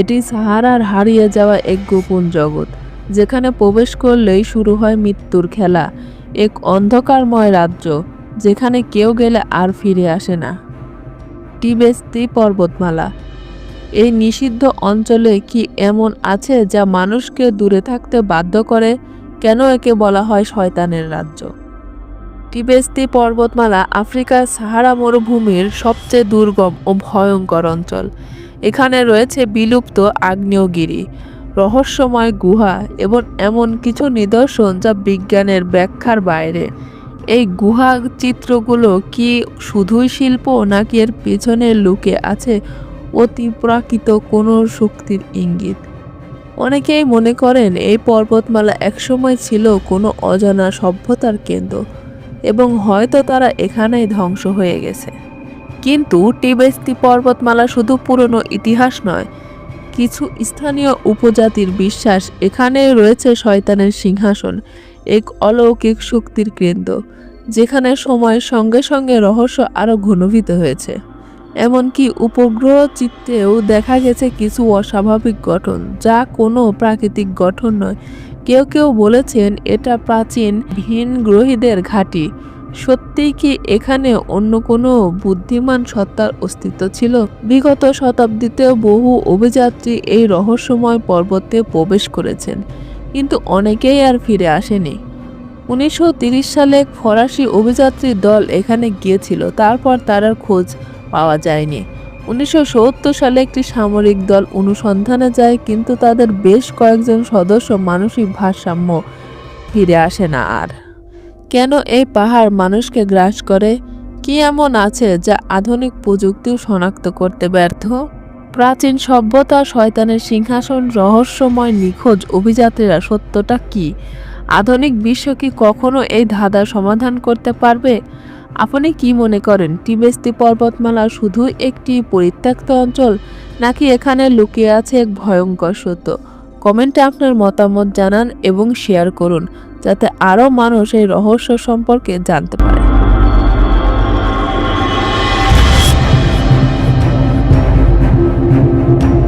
এটি সাহারার হারিয়ে যাওয়া এক গোপন জগৎ, যেখানে প্রবেশ করলেই শুরু হয় মৃত্যুর খেলা, এক অন্ধকারময় রাজ্য, যেখানে কেউ গেলে আর ফিরে আসে না। টিবেস্তি পর্বতমালা। এই নিষিদ্ধ অঞ্চলে কি এমন আছে যা মানুষকে দূরে থাকতে বাধ্য করে? কেন একে বলা হয় শয়তানের রাজ্য? টিবেস্তি পর্বতমালা আফ্রিকার সাহারা মরুভূমির সবচেয়ে দুর্গম ও ভয়ঙ্কর অঞ্চল। এখানে রয়েছে বিলুপ্ত আগ্নেয়গিরি, রহস্যময় গুহা এবং এমন কিছু নিদর্শন যা বিজ্ঞানের ব্যাখ্যার বাইরে। এই গুহা চিত্রগুলো কি শুধুই শিল্প নাকি এর পেছনে লুকে আছে অতিপ্রাকৃত কোনো শক্তির ইঙ্গিত? অনেকেই মনে করেন এই পর্বতমালা একসময় ছিল কোনো অজানা সভ্যতার কেন্দ্র এবং হয়তো তারা এখানেই ধ্বংস হয়ে গেছে। কিন্তু টিবেস্তি পর্বতমালা শুধু পুরনো ইতিহাস নয়, কিছু স্থানীয় উপজাতির বিশ্বাস এখানে রয়েছে শয়তানের সিংহাসন, এক অলৌকিক শক্তির কেন্দ্র, যেখানে সময়ের সঙ্গে সঙ্গে রহস্য আরও ঘনীভূত হয়েছে। এমনকি উপগ্রহ চিত্রেও দেখা গেছে কিছু অস্বাভাবিক গঠন, যা কোনো প্রাকৃতিক গঠন নয়। কেউ কেউ বলেছেন এটা প্রাচীন ভিন গ্রহীদের ঘাঁটি সত্যিই কি এখানে অন্য কোনো বুদ্ধিমান সত্তার অস্তিত্ব ছিল? বিগত শতাব্দীতেও বহু অভিযাত্রী এই রহস্যময় পর্বতে প্রবেশ করেছেন, কিন্তু অনেকেই আর ফিরে আসেনি। উনিশশো সালে ফরাসি অভিযাত্রী দল এখানে গিয়েছিল, তারপর তার আর খোঁজ পাওয়া যায়নি। উনিশশো সত্তর সালে একটি সামরিক দল অনুসন্ধানে যায়, কিন্তু তাদের বেশ কয়েকজন সদস্য মানসিক ভারসাম্য ফিরে আসে না আর। কেন এই পাহাড় মানুষকে গ্রাস করে? কি এমন আছে যা আধুনিক প্রযুক্তিও শনাক্ত করতে ব্যর্থ? প্রাচীন সভ্যতা শয়তানের সিংহাসন রহস্যময় নিখোঁজ অভিযাত্রীরা সত্যটা কি? আধুনিক বিশ্ব কি কখনো এই ধাঁধার সমাধান করতে পারবে? আপনি কি মনে করেন টিবেস্তি পর্বতমালা শুধু একটি পরিত্যক্ত অঞ্চল, নাকি এখানে লুকিয়ে আছে এক ভয়ঙ্কর সত্য? কমেন্টে আপনার মতামত জানান এবং শেয়ার করুন, যাতে আরও মানুষ এই রহস্য সম্পর্কে জানতে পারে।